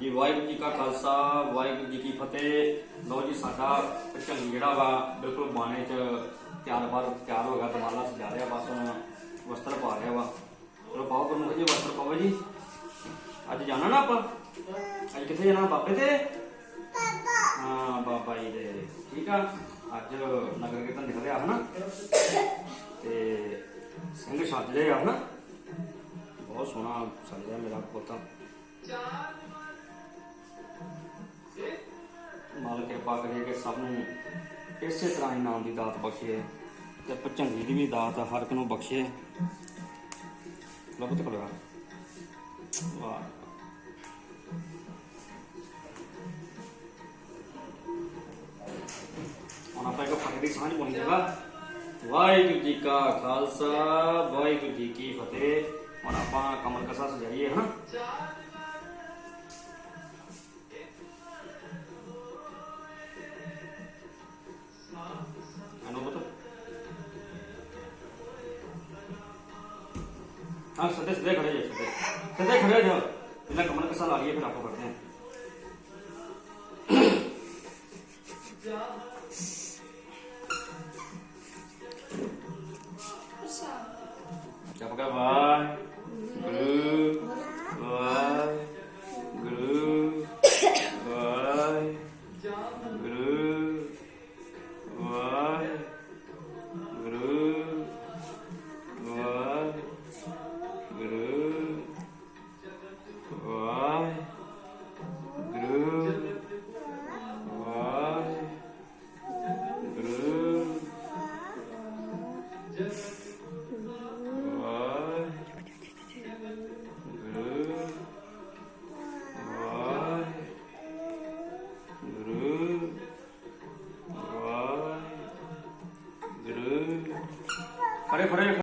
ਹਾਂਜੀ, ਵਾਹਿਗੁਰੂ ਜੀ ਕਾ ਖਾਲਸਾ, ਵਾਹਿਗੁਰੂ ਜੀ ਕੀ ਫਤਿਹ। ਲਓ ਜੀ, ਸਾਡਾ ਝੰਗ ਜਿਹੜਾ ਵਾ, ਬਿਲਕੁਲ ਬਾਣੇ 'ਚ ਤਿਆਰ ਬਾਰ ਤਿਆਰ ਹੋ ਗਿਆ ਦਮਾਲਾ ਸਜਾ ਰਿਹਾ ਬਸ ਹੁਣ ਵਸਤਰ ਪਾ ਰਿਹਾ ਵਾ। ਚਲੋ ਪਾਓ ਪ੍ਰਮੁਖ ਜੀ, ਵਸਤਰ ਪਾਓ ਜੀ। ਅੱਜ ਜਾਣਾ ਨਾ ਆਪਾਂ? ਅੱਜ ਕਿੱਥੇ ਜਾਣਾ? ਬਾਬੇ ਤੇ? ਹਾਂ, ਬਾਬਾ ਜੀ ਦੇ। ਠੀਕ ਆ? ਅੱਜ ਨਗਰ ਕੀਰਤਨ ਨਿਕਲ ਰਿਹਾ, ਹਨਾ? ਤੇ ਸਿੰਘ ਸੱਜ ਰਹੇ ਆ, ਹਨਾ? ਬਹੁਤ ਸੋਹਣਾ ਸੱਜਿਆ ਮੇਰਾ ਪੁੱਤ। ਕਿਰਪਾ ਕਰੇ ਕਿ ਸਭ ਨੂੰ ਇਸੇ ਤਰ੍ਹਾਂ ਹੀ ਦੀ ਦਾਤ ਬਖਸ਼ੇ ਤੇ ਭਚੰਗੀ ਦੀ ਵੀ ਦਾਤ ਹਰ ਇੱਕ ਨੂੰ ਬਖਸ਼ੇ। ਲੱਭਤ ਕੋਲ ਵਾਹ। ਹੁਣ ਆਪਾਂ ਇੱਕ ਫਤਿਹ ਦੀ ਸਾਂਝ ਪਾਉਣੀ ਜਗਾ। ਵਾਹਿਗੁਰੂ ਜੀ ਕਾ ਖਾਲਸਾ, ਵਾਹਿਗੁਰੂ ਜੀ ਕੀ ਫਤਿਹ। ਹੁਣ ਆਪਾਂ ਕਮਲ ਕਸਾ ਸਜਾਈਏ ਹਾਂ ਹਾਂ, ਸਦੇ ਸਦੇ ਖੜੇ ਜਾ, ਸਦੇ। ਸਦੇ ਖੜੇ ਜਾ। ਇਹਨਾਂ ਕਮਲ ਕਸਾ ਲਾ ਲਈਏ ਫਿਰ ਆਪਾਂ ਕਰਦੇ ਹਾਂ। ਜਪ ਕਾ ਵਾਹ ਗੁਰੂ ਵਾਹ ਗੁਰੂ ਵਾਹ ਗੁਰੂ। por.